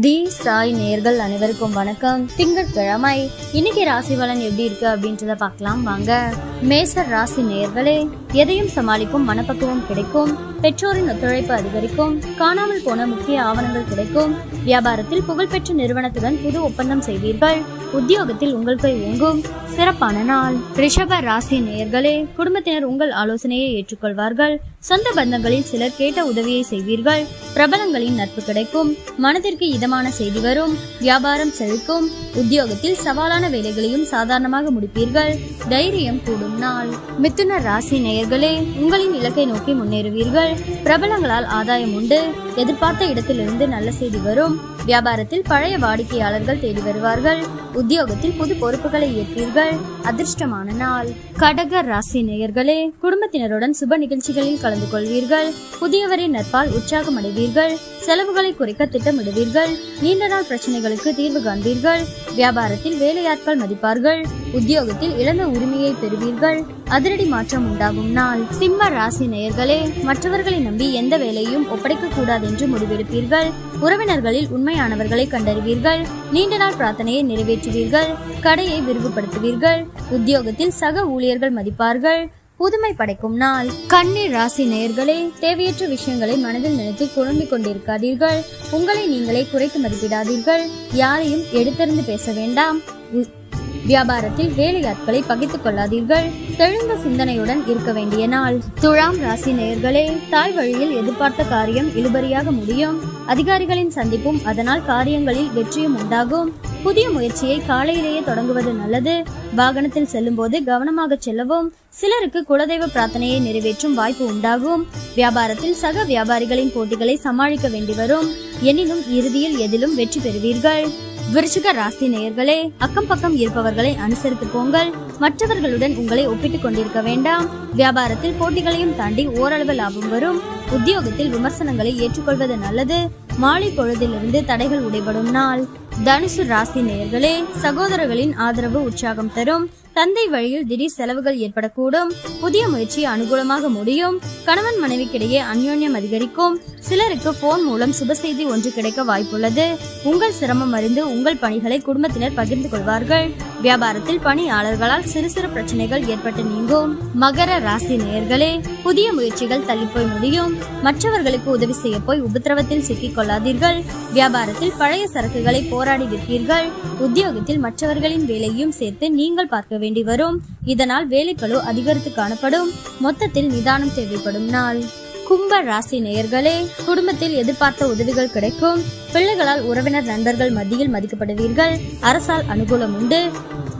தி சாய் நேர்கள் அனைவருக்கும் வணக்கம். திங்கட்கிழமை இன்னைக்கு ராசி பலன் எப்படி இருக்கு அப்படின்றத பார்க்கலாம் வாங்க. மேசர் ராசி நேர்களே எதையும் சமாளிக்கும் மனப்பக்குவம் கிடைக்கும். பெற்றோரின் ஒத்துழைப்பு அதிகரிக்கும். காணாமல் போன முக்கிய ஆவணங்கள் கிடைக்கும். வியாபாரத்தில் புகழ்பெற்ற நிறுவனத்துடன் புது ஒப்பந்தம் செய்வீர்கள். உத்தியோகத்தில் உங்கள் கை ஓங்கும். சிறப்பான நாள். ரிஷப ராசி நேயர்களே குடும்பத்தினர் உங்கள் ஆலோசனையை ஏற்றுக்கொள்வார்கள். சொந்த பந்தங்களில் சிலர் கேட்ட உதவியை செய்வீர்கள். பிரபலங்களின் நட்பு கிடைக்கும். மனதிற்கு இதமான செய்தி வரும். வியாபாரம் செழிக்கும். உத்தியோகத்தில் சவாலான வேலைகளையும் சாதாரணமாக முடிப்பீர்கள். தைரியம் கூடும் நாள். மிதுன ராசி நேயர்களே உங்களின் இலக்கை நோக்கி முன்னேறுவீர்கள். பிரபலங்களால் ஆதாயம் உண்டு. எதிர்பார்த்த இடத்திலிருந்து நல்ல செய்தி வரும். வியாபாரத்தில் பழைய வாடிக்கையாளர்கள் தேடி வருவார்கள். உத்தியோகத்தில் புது பொறுப்புகளை ஏற்பீர்கள் அதிர்ஷ்டமான நாள். கடக ராசி நேயர்களே குடும்பத்தினருடன் சுப நிகழ்ச்சிகளில் கலந்து கொள்வீர்கள். புதியவரின் நட்பால் உற்சாகம் அடைவீர்கள். செலவுகளை குறைக்க திட்டமிடுவீர்கள். நீண்ட நாள் பிரச்சனைகளுக்கு தீர்வு காண்பீர்கள். வியாபாரத்தில் வேலையாட்கள் மதிப்பார்கள். உத்தியோகத்தில் இழந்த உரிமையை பெறுவீர்கள். அதிரடி மாற்றம் உண்டாகும் நாள். சிம்ம ராசி நேயர்களே மற்றவர்களை நம்பி எந்த வேலையும் ஒப்படைக்க கூடாது என்று முடிவெடுப்பீர்கள். உறவினர்களில் உண்மையானவர்களை கண்டறிவீர்கள். நீண்ட நாள் பிரார்த்தனையை நிறைவேற்றுவீர்கள். கடையை விரிவுபடுத்துவீர்கள். உத்தியோகத்தில் சக ஊழியர்கள் மதிப்பார்கள். புதுமை படைக்கும் நாள். கண்ணீர் ராசி நேயர்களே தேவையற்ற விஷயங்களை மனதில் நினைத்து குழம்பிக் கொண்டிருக்காதீர்கள். உங்களை நீங்களே குறைத்து மதிப்பிடாதீர்கள். யாரையும் எடுத்தறிந்து பேச வேண்டாம். உ- வியாபாரத்தில் வேலையாட்களை பகித்துக் கொள்ளாதீர்கள். தெளிந்த சிந்தனையுடன் இருக்க வேண்டிய நாள். துழாம் ராசி நேயர்களே தாய் வழியில் எதிர்பார்த்த காரியம் இழுபறியாக முடியும். அதிகாரிகளின் சந்திப்பும் அதனால் காரியங்களில் வெற்றியும் உண்டாகும். புதிய முயற்சியை காலையிலேயே தொடங்குவது நல்லது. வாகனத்தில் செல்லும் போது கவனமாக செல்லவும். சிலருக்கு குலதெய்வ பிரார்த்தனையை நிறைவேற்றும் வாய்ப்பு உண்டாகும். வியாபாரத்தில் சக வியாபாரிகளின் போட்டிகளை சமாளிக்க வேண்டி வரும். எனினும் இறுதியில் எதிலும் வெற்றி பெறுவீர்கள். விருச்சிக ராசி நேயர்களே அக்கம் பக்கம் இருப்பவர்களை அனுசரித்து போங்கள். மற்றவர்களுடன் உங்களை ஒப்பிட்டுக் கொண்டிருக்க வேண்டாம். வியாபாரத்தில் போட்டிகளையும் தாண்டி ஓரளவு லாபம் வரும். உத்தியோகத்தில் விமர்சனங்களை ஏற்றுக்கொள்வது நல்லது. மாலை பொழுதிலிருந்து தடைகள் உடைபடும் நாள். தனுசு ராசி நேயர்களே சகோதரர்களின் ஆதரவு உற்சாகம் தரும். தந்தை வழியில் திடீர் செலவுகள் ஏற்படக்கூடும். புதிய முயற்சி அனுகூலமாக முடியும். கணவன் மனைவிக்கிடையே அந்யோன்யம் அதிகரிக்கும். சிலருக்கு போன் மூலம் சுப செய்தி ஒன்று கிடைக்க வாய்ப்புள்ளது. உங்கள் சிரமம் அறிந்து உங்கள் பணிகளை குடும்பத்தினர் பகிர்ந்து கொள்வார்கள். வியாபாரத்தில் பணியாளர்களால் சிறு சிறு பிரச்சனைகள் ஏற்பட்டு நீங்கும். மகர ராசி நேயர்களே புதிய முயற்சிகள் தள்ளிப்போய் முடியும். மற்றவர்களுக்கு உதவி செய்ய போய் உபத்திரவத்தில் சிக்கிக் கொள்ளாதீர்கள் வியாபாரத்தில் பழைய சரக்குகளை போராடி விற்பீர்கள். உத்தியோகத்தில் மற்றவர்களின் வேலையும் சேர்த்து நீங்கள் பார்க்க வேண்டி வரும். இதனால் வேலைப்பளு அதிகரித்து காணப்படும். மொத்தத்தில் நிதானம் தேவைப்படும் நாள். கும்ப ராசி நேயர்களே குடும்பத்தில் எதிர்பார்த்த உதவிகள் கிடைக்கும். பிள்ளைகளால் உறவினர் நண்பர்கள் மத்தியில் மதிக்கப்படுவீர்கள். அரசால் அனுகூலம் உண்டு.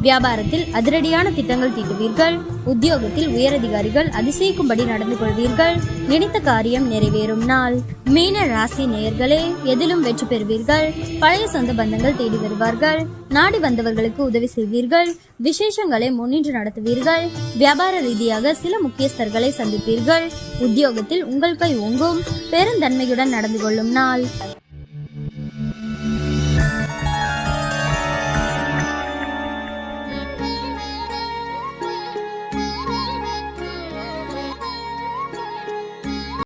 வியாபாரத்தில் அதிரடியான திட்டங்கள் தீட்டுவீர்கள். உத்தியோகத்தில் உயரதிகாரிகள் அதிசயிக்கும்படி நடந்து கொள்வீர்கள். நினைத்த காரியம் நிறைவேறும் நாள். மீன ராசி நேயர்களே எதிலும் வெற்றி பெறுவீர்கள். பழைய சொந்த பந்தங்கள் தேடி வருவார்கள். நாடி வந்தவர்களுக்கு உதவி செய்வீர்கள். விசேஷங்களை முன்னின்று நடத்துவீர்கள். வியாபார ரீதியாக சில முக்கியஸ்தர்களை சந்திப்பீர்கள். உத்தியோகத்தில் உங்கள் கை ஓங்கும். பெருந்தன்மையுடன் நடந்து கொள்ளும் நாள்.